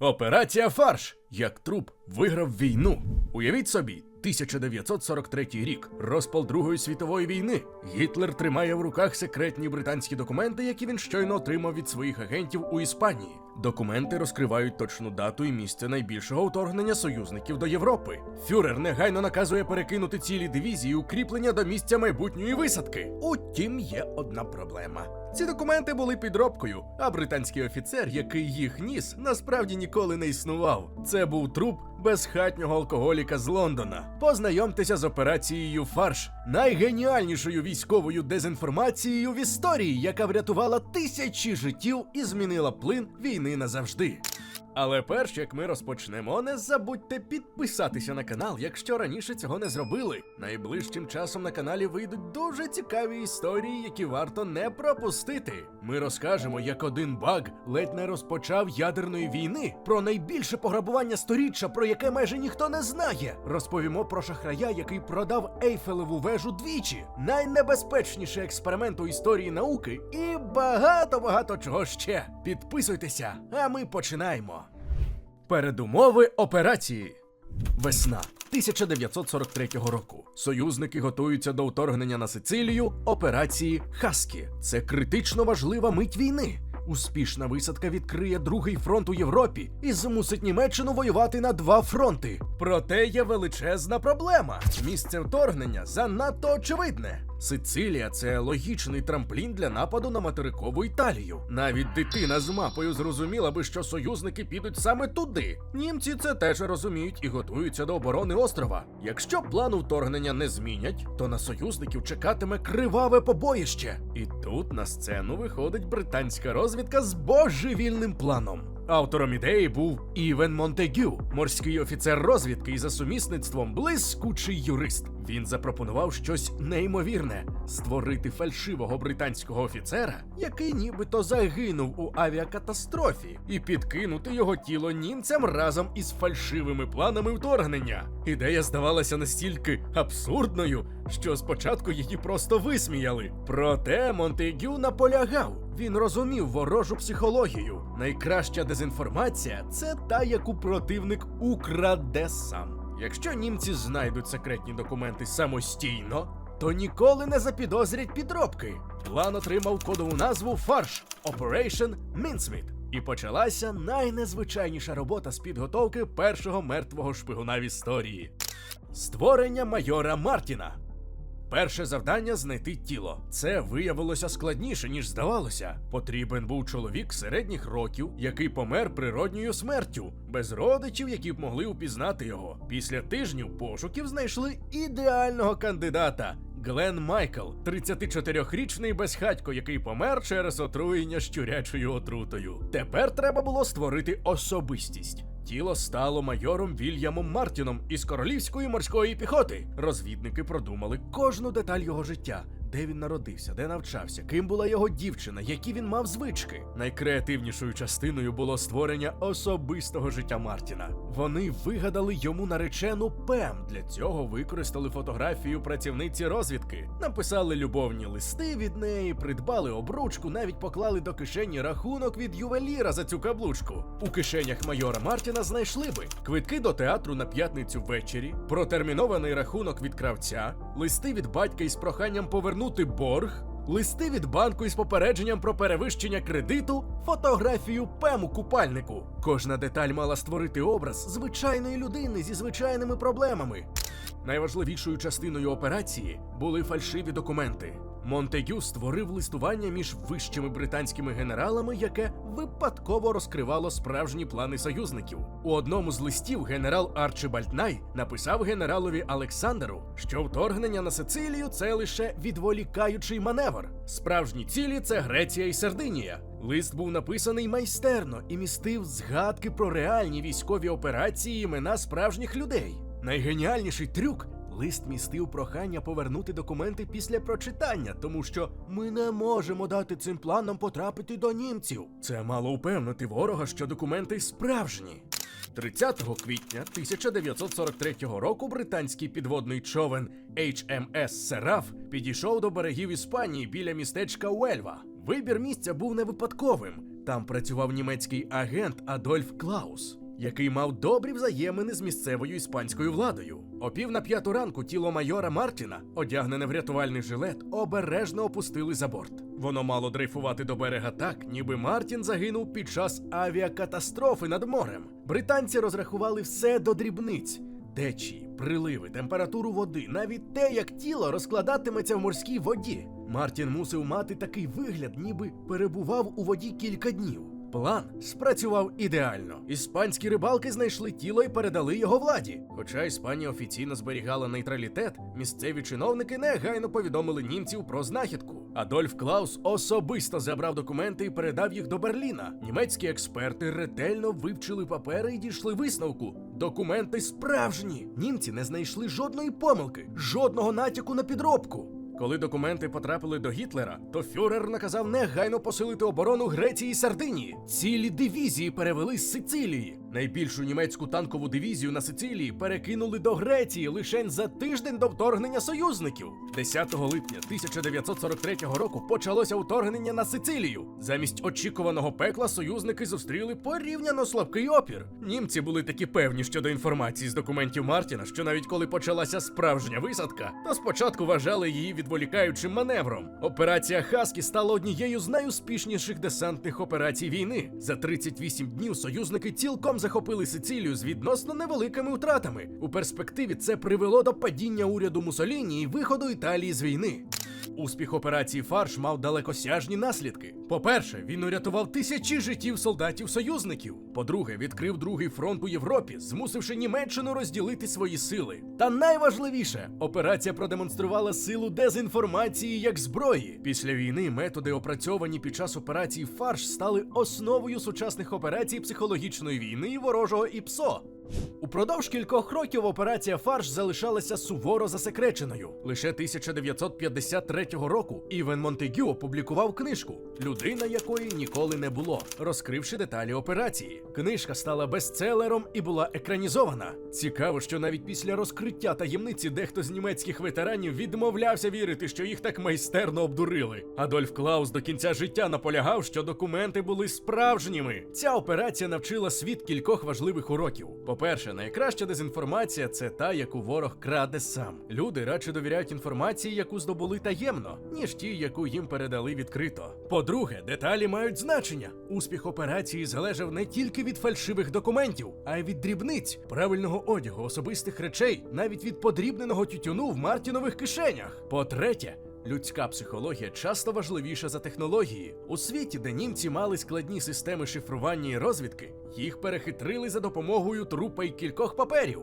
Операція Фарш. Як труп виграв війну. Уявіть собі, 1943 рік, розпал Другої світової війни. Гітлер тримає в руках секретні британські документи, які він щойно отримав від своїх агентів у Іспанії. Документи розкривають точну дату і місце найбільшого вторгнення союзників до Європи. Фюрер негайно наказує перекинути цілі дивізії укріплення до місця майбутньої висадки. Утім, є одна проблема. Ці документи були підробкою, а британський офіцер, який їх ніс, насправді ніколи не існував. Це був труп безхатнього алкоголіка з Лондона. Познайомтеся з операцією Фарш, найгеніальнішою військовою дезінформацією в історії, яка врятувала тисячі життів і змінила плин війни назавжди. Але перш як ми розпочнемо, не забудьте підписатися на канал, якщо раніше цього не зробили. Найближчим часом на каналі вийдуть дуже цікаві історії, які варто не пропустити. Ми розкажемо, як один баг ледь не розпочав ядерної війни, про найбільше пограбування сторіччя, про яке майже ніхто не знає. Розповімо про шахрая, який продав Ейфелеву вежу двічі, найнебезпечніший експеримент у історії науки, і багато багато чого ще. Підписуйтеся, а ми починаємо. Передумови операції. Весна 1943 року. Союзники готуються до вторгнення на Сицилію операції Хаскі. Це критично важлива мить війни. Успішна висадка відкриє другий фронт у Європі і змусить Німеччину воювати на два фронти. Проте є величезна проблема. Місце вторгнення занадто очевидне. Сицилія це логічний трамплін для нападу на материкову Італію. Навіть дитина з мапою зрозуміла би, що союзники підуть саме туди. Німці це теж розуміють і готуються до оборони острова. Якщо плану вторгнення не змінять, то на союзників чекатиме криваве побоїще. І тут на сцену виходить британська розвідка з божевільним планом. Автором ідеї був Івен Монтегю, морський офіцер розвідки і за сумісництвом блискучий юрист. Він запропонував щось неймовірне створити фальшивого британського офіцера, який нібито загинув у авіакатастрофі, і підкинути його тіло німцям разом із фальшивими планами вторгнення. Ідея здавалася настільки абсурдною, що спочатку її просто висміяли. Проте Монтегю наполягав. Він розумів ворожу психологію. Найкраща дезінформація це та, яку противник украде сам. Якщо німці знайдуть секретні документи самостійно, то ніколи не запідозрять підробки. План отримав кодову назву Фарш Operation Mincemeat. І почалася найнезвичайніша робота з підготовки першого мертвого шпигуна в історії створення майора Мартіна. Перше завдання знайти тіло. Це виявилося складніше, ніж здавалося. Потрібен був чоловік середніх років, який помер природньою смертю, без родичів, які б могли упізнати його. Після тижнів пошуків знайшли ідеального кандидата. Глен Майкл, 34-річний безхатько, який помер через отруєння щурячою отрутою. Тепер треба було створити особистість. Тіло стало майором Вільямом Мартіном із королівської морської піхоти. Розвідники продумали кожну деталь його життя. Де він народився, де навчався, ким була його дівчина, які він мав звички. Найкреативнішою частиною було створення особистого життя Мартіна. Вони вигадали йому наречену Пем. Для цього використали фотографію працівниці розвідки, написали любовні листи від неї, придбали обручку, навіть поклали до кишені рахунок від ювеліра за цю каблучку. У кишенях майора Мартіна знайшли би квитки до театру на п'ятницю ввечері, протермінований рахунок від кравця, листи від батька із проханням повернути борг. Листи від банку із попередженням про перевищення кредиту, фотографію Пем у купальнику. Кожна деталь мала створити образ звичайної людини зі звичайними проблемами. Найважливішою частиною операції були фальшиві документи. Монтегю створив листування між вищими британськими генералами, яке випадково розкривало справжні плани союзників. У одному з листів генерал Арчибальд Най написав генералові Олександру, що вторгнення на Сицилію це лише відволікаючий маневр. Справжні цілі це Греція і Сардинія. Лист був написаний майстерно і містив згадки про реальні військові операції і імена справжніх людей. Найгеніальніший трюк лист містив прохання повернути документи після прочитання, тому що ми не можемо дати цим планам потрапити до німців. Це мало упевнити ворога, що документи справжні. 30 квітня 1943 року британський підводний човен HMS Сераф підійшов до берегів Іспанії біля містечка Уельва. Вибір місця був не випадковим. Там працював німецький агент Адольф Клаус, який мав добрі взаємини з місцевою іспанською владою. О пів на п'яту ранку тіло майора Мартіна, одягнене в рятувальний жилет, обережно опустили за борт. Воно мало дрейфувати до берега так, ніби Мартін загинув під час авіакатастрофи над морем. Британці розрахували все до дрібниць. Течії, приливи, температуру води, навіть те, як тіло розкладатиметься в морській воді. Мартін мусив мати такий вигляд, ніби перебував у воді кілька днів. План спрацював ідеально. Іспанські рибалки знайшли тіло і передали його владі. Хоча Іспанія офіційно зберігала нейтралітет, місцеві чиновники негайно повідомили німців про знахідку. Адольф Клаус особисто забрав документи і передав їх до Берліна. Німецькі експерти ретельно вивчили папери і дійшли висновку. Документи справжні. Німці не знайшли жодної помилки, жодного натяку на підробку. Коли документи потрапили до Гітлера, то фюрер наказав негайно посилити оборону Греції і Сардинії. Цілі дивізії перевели з Сицилії. Найбільшу німецьку танкову дивізію на Сицилії перекинули до Греції лише за тиждень до вторгнення союзників. 10 липня 1943 року почалося вторгнення на Сицилію. Замість очікуваного пекла союзники зустріли порівняно слабкий опір. Німці були такі певні щодо інформації з документів Мартіна, що навіть коли почалася справжня висадка, то спочатку вважали її відволікаючим маневром. Операція Хаскі стала однією з найуспішніших десантних операцій війни. За 38 днів союзники цілком захопили Сицилію з відносно невеликими втратами. У перспективі це привело до падіння уряду Мусоліні і виходу Італії з війни. Успіх операції Фарш мав далекосяжні наслідки. По-перше, він урятував тисячі життів солдатів-союзників. По-друге, відкрив другий фронт у Європі, змусивши Німеччину розділити свої сили. Та найважливіше, операція продемонструвала силу дезінформації як зброї. Після війни методи, опрацьовані під час операції Фарш, стали основою сучасних операцій психологічної війни ворожого ІПСО. Упродовж кількох років операція Фарш залишалася суворо засекреченою. Лише 1953 року Івен Монтегю опублікував книжку, людина якої ніколи не було, розкривши деталі операції. Книжка стала бестселером і була екранізована. Цікаво, що навіть після розкриття таємниці дехто з німецьких ветеранів відмовлявся вірити, що їх так майстерно обдурили. Адольф Клаус до кінця життя наполягав, що документи були справжніми. Ця операція навчила світ кількох важливих уроків. По-перше, найкраща дезінформація це та, яку ворог краде сам. Люди радше довіряють інформації, яку здобули таємно, ніж ті, яку їм передали відкрито. По-друге, деталі мають значення. Успіх операції залежав не тільки від фальшивих документів, а й від дрібниць, правильного одягу, особистих речей, навіть від подрібненого тютюну в Мартінових кишенях. По-третє, Людська психологія часто важливіша за технології. У світі, де німці мали складні системи шифрування і розвідки, їх перехитрили за допомогою трупа й кількох паперів.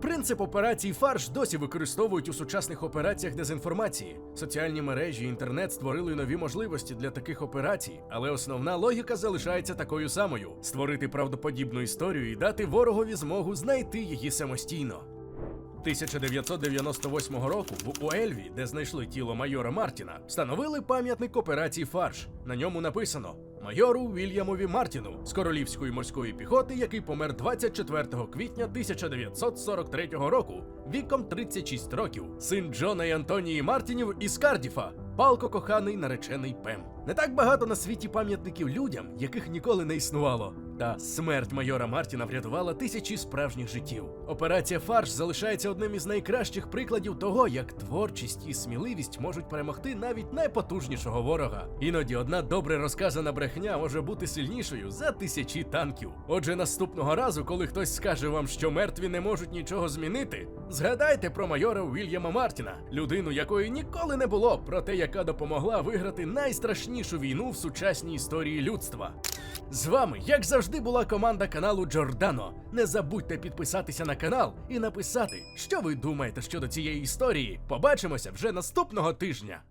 Принцип операцій фарш досі використовують у сучасних операціях дезінформації. Соціальні мережі і інтернет створили нові можливості для таких операцій, але основна логіка залишається такою самою: створити правдоподібну історію і дати ворогові змогу знайти її самостійно. 1998 року в Уельві, де знайшли тіло майора Мартіна, встановили пам'ятник операції Фарш. На ньому написано майору Вільямові Мартіну з королівської морської піхоти, який помер 24 квітня 1943 року, віком 36 років, син Джона і Антонії Мартінів із Кардіфа, палко коханий наречений Пем. Не так багато на світі пам'ятників людям, яких ніколи не існувало. Та смерть майора Мартіна врятувала тисячі справжніх життів. Операція Фарш залишається одним із найкращих прикладів того, як творчість і сміливість можуть перемогти навіть найпотужнішого ворога. Іноді одна добре розказана брехня може бути сильнішою за тисячі танків. Отже, наступного разу, коли хтось скаже вам, що мертві не можуть нічого змінити, згадайте про майора Уільяма Мартіна, людину, якої ніколи не було, проте яка допомогла виграти найстрашнішу війну в сучасній історії людства. З вами, як завжди, була команда каналу Джордано. Не забудьте підписатися на канал і написати, що ви думаєте щодо цієї історії. Побачимося вже наступного тижня.